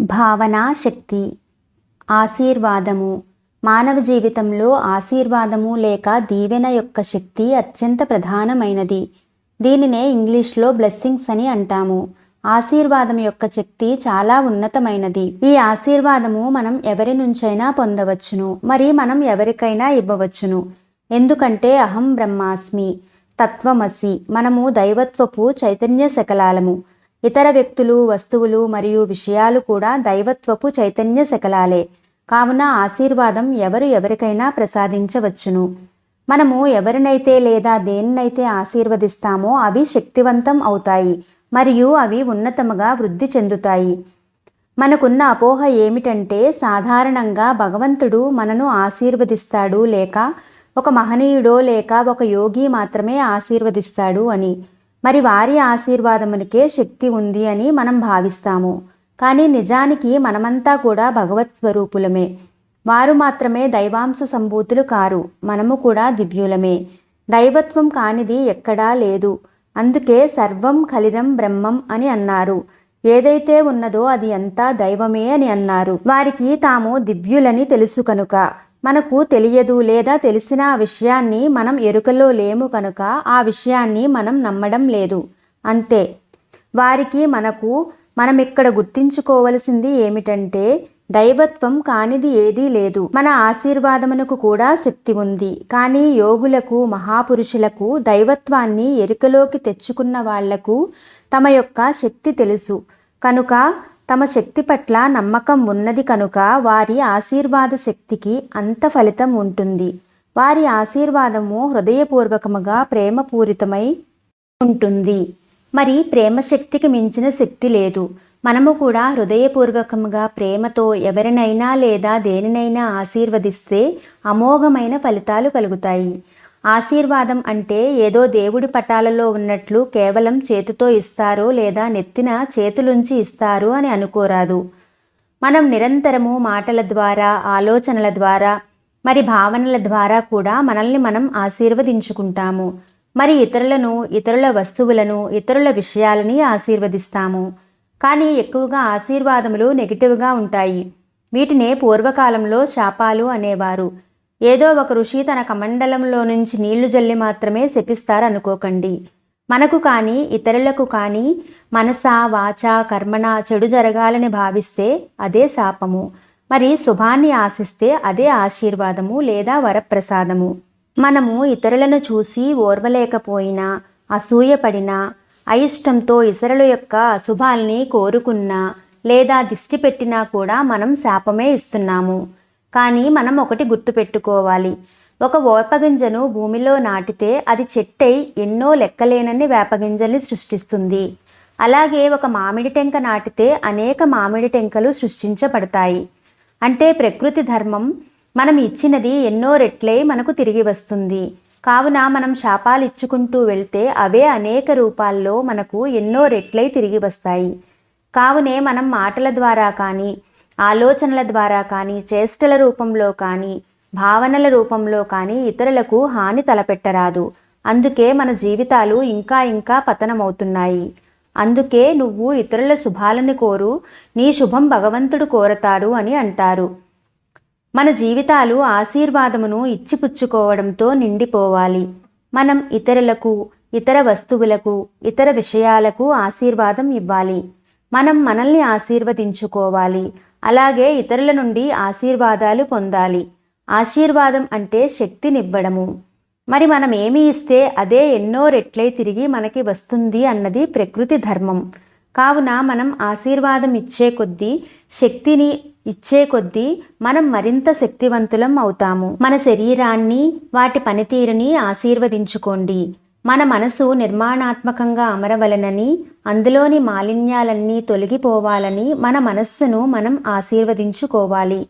భావనా శక్తి ఆశీర్వాదము. మానవ జీవితంలో ఆశీర్వాదము లేక దీవెన యొక్క శక్తి అత్యంత ప్రధానమైనది. దీనినే ఇంగ్లీష్లో బ్లెస్సింగ్స్ అని అంటాము. ఆశీర్వాదం యొక్క శక్తి చాలా ఉన్నతమైనది. ఈ ఆశీర్వాదము మనం ఎవరి నుంచైనా పొందవచ్చును. మరి మనం ఎవరికైనా ఇవ్వవచ్చును. ఎందుకంటే అహం బ్రహ్మాస్మి తత్వమసి మనము దైవత్వపు చైతన్య శకలాలము ఇతర వ్యక్తులు వస్తువులు మరియు విషయాలు కూడా దైవత్వపు చైతన్య శకలాలే. కావున ఆశీర్వాదం ఎవరు ఎవరికైనా ప్రసాదించవచ్చును. మనము ఎవరినైతే లేదా దేనినైతే ఆశీర్వదిస్తామో అవి శక్తివంతం అవుతాయి మరియు అవి ఉన్నతముగా వృద్ధి చెందుతాయి. మనకున్న అపోహ ఏమిటంటే సాధారణంగా భగవంతుడు మనను ఆశీర్వదిస్తాడు లేక ఒక మహనీయుడో లేక ఒక యోగి మాత్రమే ఆశీర్వదిస్తాడు అని. మరి వారి ఆశీర్వాదమునికే శక్తి ఉంది అని మనం భావిస్తాము. కానీ నిజానికి మనమంతా కూడా భగవత్ స్వరూపులమే. వారు మాత్రమే దైవాంశ సంభూతులు కారు. మనము కూడా దివ్యులమే. దైవత్వం కానిది ఎక్కడా లేదు. అందుకే సర్వం కలిదం బ్రహ్మం అని అన్నారు. ఏదైతే ఉన్నదో అది అంతా దైవమే అని అన్నారు. వారికి తాము దివ్యులని తెలుసు కనుక. మనకు తెలియదు లేదా తెలిసిన ఆ విషయాన్ని మనం ఎరుకలో లేము కనుక ఆ విషయాన్ని మనం నమ్మడం లేదు. అంతే. వారికి మనకు మనం ఇక్కడ గుర్తించుకోవలసింది ఏమిటంటే దైవత్వం కానిది ఏదీ లేదు. మన ఆశీర్వాదమునకు కూడా శక్తి ఉంది. కానీ యోగులకు మహాపురుషులకు దైవత్వాన్ని ఎరుకలోకి తెచ్చుకున్న వాళ్ళకు తమ యొక్క శక్తి తెలుసు. కనుక తమ శక్తి పట్ల నమ్మకం ఉన్నది కనుక వారి ఆశీర్వాద శక్తికి అంత ఫలితం ఉంటుంది. వారి ఆశీర్వాదము హృదయపూర్వకముగా ప్రేమపూరితమై ఉంటుంది. మరి ప్రేమ శక్తికి మించిన శక్తి లేదు. మనము కూడా హృదయపూర్వకంగా ప్రేమతో ఎవరినైనా లేదా దేనినైనా ఆశీర్వదిస్తే అమోఘమైన ఫలితాలు కలుగుతాయి. ఆశీర్వాదం అంటే ఏదో దేవుడి పటాలలో ఉన్నట్లు కేవలం చేతితో ఇస్తారో లేదా నెత్తిన చేతులుంచి ఇస్తారు అని అనుకోరాదు. మనం నిరంతరము మాటల ద్వారా ఆలోచనల ద్వారా మరి భావనల ద్వారా కూడా మనల్ని మనం ఆశీర్వదించుకుంటాము. మరి ఇతరులను ఇతరుల వస్తువులను ఇతరుల విషయాలని ఆశీర్వదిస్తాము. కానీ ఎక్కువగా ఆశీర్వాదములు నెగిటివ్గా ఉంటాయి. వీటినే పూర్వకాలంలో శాపాలు అనేవారు. ఏదో ఒక ఋషి తన కమండలంలో నుంచి నీళ్ళు జల్లి మాత్రమే శపిస్తారనుకోకండి. మనకు కానీ ఇతరులకు కానీ మనస వాచ కర్మణ చెడు జరగాలని భావిస్తే అదే శాపము. మరి శుభాన్ని ఆశిస్తే అదే ఆశీర్వాదము లేదా వరప్రసాదము. మనము ఇతరులను చూసి ఓర్వలేకపోయినా అసూయపడినా అయిష్టంతో ఇతరుల యొక్క అశుభాల్ని కోరుకున్నా లేదా దిష్టి పెట్టినా కూడా మనం శాపమే ఇస్తున్నాము. కానీ మనం ఒకటి గుర్తుపెట్టుకోవాలి. ఒక వేపగింజను భూమిలో నాటితే అది చెట్టై ఎన్నో లెక్కలేనన్ని వేపగింజల్ని సృష్టిస్తుంది. అలాగే ఒక మామిడి టెంక నాటితే అనేక మామిడి టెంకలు సృష్టించబడతాయి. అంటే ప్రకృతి ధర్మం మనం ఇచ్చినది ఎన్నో రెట్లై మనకు తిరిగి వస్తుంది. కావున మనం శాపాలు ఇచ్చుకుంటూ వెళ్తే అవే అనేక రూపాల్లో మనకు ఎన్నో రెట్లై తిరిగి వస్తాయి. కావునే మనం మాటల ద్వారా కానీ ఆలోచనల ద్వారా కానీ చేష్టల రూపంలో కానీ భావనల రూపంలో కానీ ఇతరులకు హాని తలపెట్టరాదు. అందుకే మన జీవితాలు ఇంకా ఇంకా పతనమవుతున్నాయి. అందుకే నువ్వు ఇతరుల శుభాలను కోరు నీ శుభం భగవంతుడు కోరతాడు అని అంటారు. మన జీవితాలు ఆశీర్వాదమును ఇచ్చిపుచ్చుకోవడంతో నిండిపోవాలి. మనం ఇతరులకు ఇతర వస్తువులకు ఇతర విషయాలకు ఆశీర్వాదం ఇవ్వాలి. మనం మనల్ని ఆశీర్వదించుకోవాలి. అలాగే ఇతరుల నుండి ఆశీర్వాదాలు పొందాలి. ఆశీర్వాదం అంటే శక్తినివ్వడము. మరి మనం ఏమి ఇస్తే అదే ఎన్నో రెట్లై తిరిగి మనకి వస్తుంది అన్నది ప్రకృతి ధర్మం. కావున మనం ఆశీర్వాదం ఇచ్చే కొద్దీ శక్తిని ఇచ్చే కొద్దీ మనం మరింత శక్తివంతులం అవుతాము. మన శరీరాన్ని వాటి పనితీరుని ఆశీర్వదించుకోండి. మన మనసు నిర్మాణాత్మకంగా అమరవలనని అందులోని మాలిన్యాలన్నీ తొలగిపోవాలని మన మనస్సును మనం ఆశీర్వదించుకోవాలి.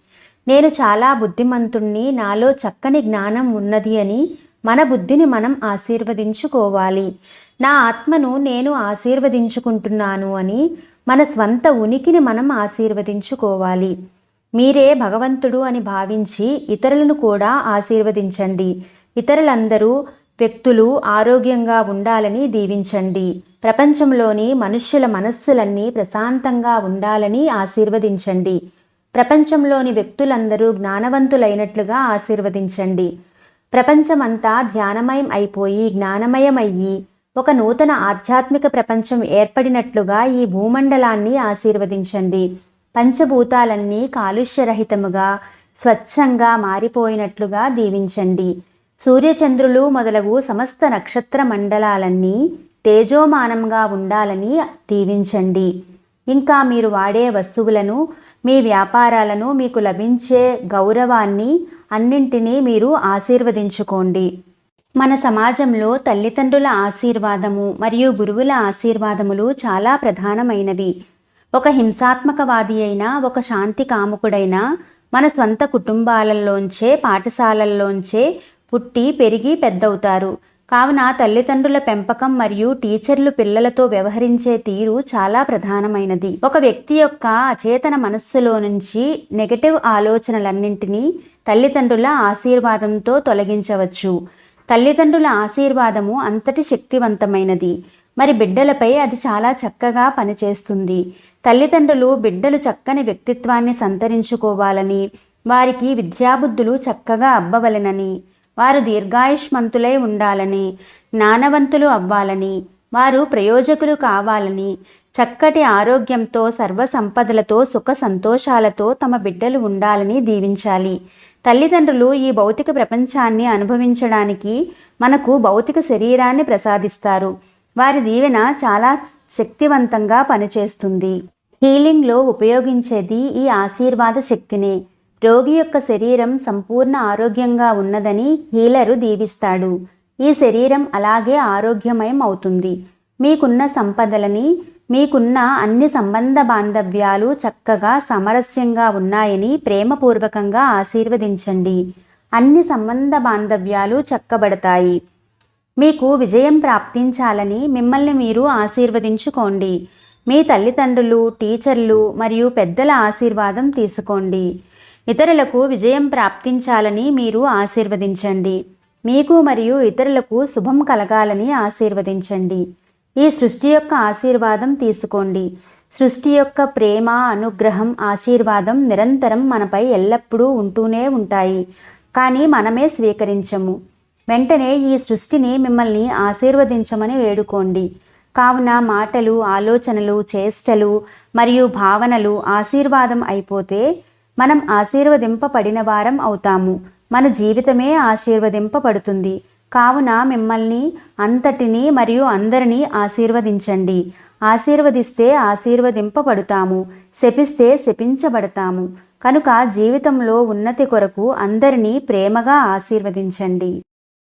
నేను చాలా బుద్ధిమంతుణ్ణి నాలో చక్కని జ్ఞానం ఉన్నది అని మన బుద్ధిని మనం ఆశీర్వదించుకోవాలి. నా ఆత్మను నేను ఆశీర్వదించుకుంటున్నాను అని మన స్వంత ఉనికిని మనం ఆశీర్వదించుకోవాలి. మీరే భగవంతుడు అని భావించి ఇతరులను కూడా ఆశీర్వదించండి. ఇతరులందరూ వ్యక్తులు ఆరోగ్యంగా ఉండాలని దీవించండి. ప్రపంచంలోని మనుష్యుల మనస్సులన్నీ ప్రశాంతంగా ఉండాలని ఆశీర్వదించండి. ప్రపంచంలోని వ్యక్తులందరూ జ్ఞానవంతులైనట్లుగా ఆశీర్వదించండి. ప్రపంచమంతా ధ్యానమయం అయిపోయి జ్ఞానమయమయ్యి ఒక నూతన ఆధ్యాత్మిక ప్రపంచం ఏర్పడినట్లుగా ఈ భూమండలాన్ని ఆశీర్వదించండి. పంచభూతాలన్నీ కాలుష్యరహితముగా స్వచ్ఛంగా మారిపోయినట్లుగా దీవించండి. సూర్యచంద్రులు మొదలగు సమస్త నక్షత్ర మండలాలన్నీ తేజోమానంగా ఉండాలని దీవించండి. ఇంకా మీరు వాడే వస్తువులను మీ వ్యాపారాలను మీకు లభించే గౌరవాన్ని అన్నింటినీ మీరు ఆశీర్వదించుకోండి. మన సమాజంలో తల్లిదండ్రుల ఆశీర్వాదము మరియు గురువుల ఆశీర్వాదములు చాలా ప్రధానమైనవి. ఒక హింసాత్మకవాది అయినా ఒక శాంతి కాముకుడైనా మన స్వంత కుటుంబాలలోంచే పాఠశాలల్లోంచే పుట్టి పెరిగి పెద్దవుతారు. కావున తల్లిదండ్రుల పెంపకం మరియు టీచర్లు పిల్లలతో వ్యవహరించే తీరు చాలా ప్రధానమైనది. ఒక వ్యక్తి యొక్క అచేతన మనస్సులో నుంచి నెగటివ్ ఆలోచనలన్నింటినీ తల్లిదండ్రుల ఆశీర్వాదంతో తొలగించవచ్చు. తల్లిదండ్రుల ఆశీర్వాదము అంతటి శక్తివంతమైనది. మరి బిడ్డలపై అది చాలా చక్కగా పనిచేస్తుంది. తల్లిదండ్రులు బిడ్డలు చక్కని వ్యక్తిత్వాన్ని సంతరించుకోవాలని వారికి విద్యాబుద్ధులు చక్కగా అబ్బవలెనని వారు దీర్ఘాయుష్మంతులై ఉండాలని జ్ఞానవంతులు అవ్వాలని వారు ప్రయోజకులు కావాలని చక్కటి ఆరోగ్యంతో సర్వ సంపదలతో సుఖ సంతోషాలతో తమ బిడ్డలు ఉండాలని దీవించాలి. తల్లిదండ్రులు ఈ భౌతిక ప్రపంచాన్ని అనుభవించడానికి మనకు భౌతిక శరీరాన్ని ప్రసాదిస్తారు. వారి దీవెన చాలా శక్తివంతంగా పనిచేస్తుంది. హీలింగ్లో ఉపయోగించేది ఈ ఆశీర్వాద శక్తినే. రోగి యొక్క శరీరం సంపూర్ణ ఆరోగ్యంగా ఉన్నదని హీలరు దీవిస్తాడు. ఈ శరీరం అలాగే ఆరోగ్యమయం అవుతుంది. మీకున్న సంపదలని మీకున్న అన్ని సంబంధ బాంధవ్యాలు చక్కగా సమరస్యంగా ఉన్నాయని ప్రేమపూర్వకంగా ఆశీర్వదించండి. అన్ని సంబంధ బాంధవ్యాలు చక్కబడతాయి. మీకు విజయం ప్రాప్తించాలని మిమ్మల్ని మీరు ఆశీర్వదించుకోండి. మీ తల్లిదండ్రులు టీచర్లు మరియు పెద్దల ఆశీర్వాదం తీసుకోండి. ఇతరులకు విజయం ప్రాప్తించాలని మీరు ఆశీర్వదించండి. మీకు మరియు ఇతరులకు శుభం కలగాలని ఆశీర్వదించండి. ఈ సృష్టి యొక్క ఆశీర్వాదం తీసుకోండి. సృష్టి యొక్క ప్రేమ అనుగ్రహం ఆశీర్వాదం నిరంతరం మనపై ఎల్లప్పుడూ ఉంటూనే ఉంటాయి. కానీ మనమే స్వీకరించము. వెంటనే ఈ సృష్టిని మిమ్మల్ని ఆశీర్వదించమని వేడుకోండి. కావున మాటలు ఆలోచనలు చేష్టలు మరియు భావనలు ఆశీర్వాదం అయిపోతే మనం ఆశీర్వదింపబడిన వారం అవుతాము. మన జీవితమే ఆశీర్వదింపబడుతుంది. కావున మిమ్మల్ని అంతటిని మరియు అందరినీ ఆశీర్వదించండి. ఆశీర్వదిస్తే ఆశీర్వదింపబడుతాము. శపిస్తే శపించబడతాము. కనుక జీవితంలో ఉన్నతి కొరకు అందరినీ ప్రేమగా ఆశీర్వదించండి.